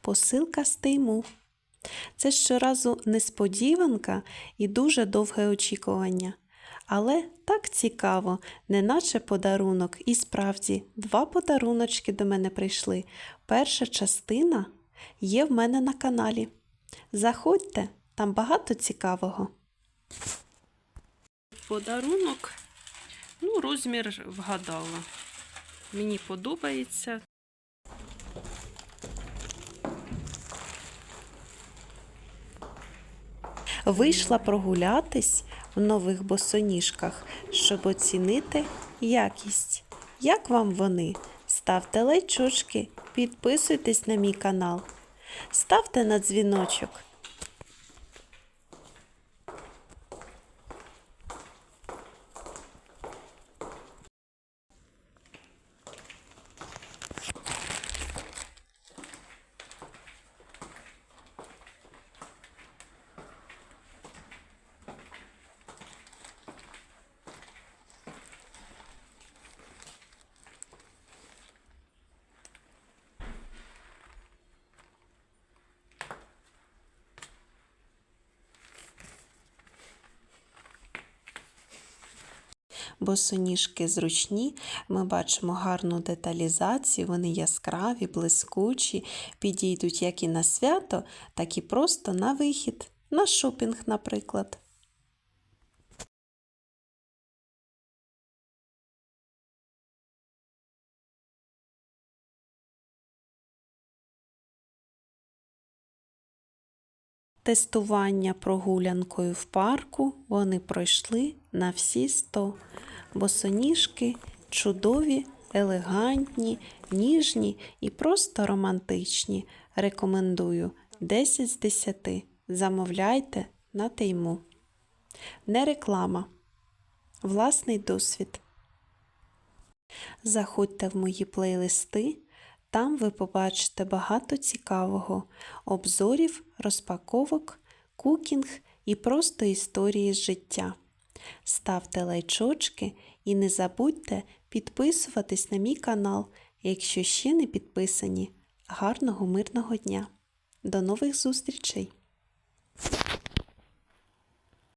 посилка з. Це щоразу несподіванка і дуже довге очікування. Але так цікаво, неначе подарунок. І справді, два подаруночки до мене прийшли. Перша частина є в мене на каналі. Заходьте, там багато цікавого. Подарунок, ну, розмір вгадала. Мені подобається. Вийшла прогулятись в нових босоніжках, щоб оцінити якість. Як вам вони? Ставте лайчочки, підписуйтесь на мій канал, ставте на дзвіночок. Босоніжки зручні, ми бачимо гарну деталізацію, вони яскраві, блискучі, підійдуть як і на свято, так і просто на вихід, на шопінг, наприклад. Тестування прогулянкою в парку вони пройшли на всі 100. Босоніжки чудові, елегантні, ніжні і просто романтичні. Рекомендую 10 з 10. Замовляйте на тейму. Не реклама. Власний досвід. Заходьте в мої плейлисти. Там ви побачите багато цікавого, обзорів, розпаковок, кукінг і просто історії життя. Ставте лайчочки і не забудьте підписуватись на мій канал, якщо ще не підписані. Гарного мирного дня! До нових зустрічей!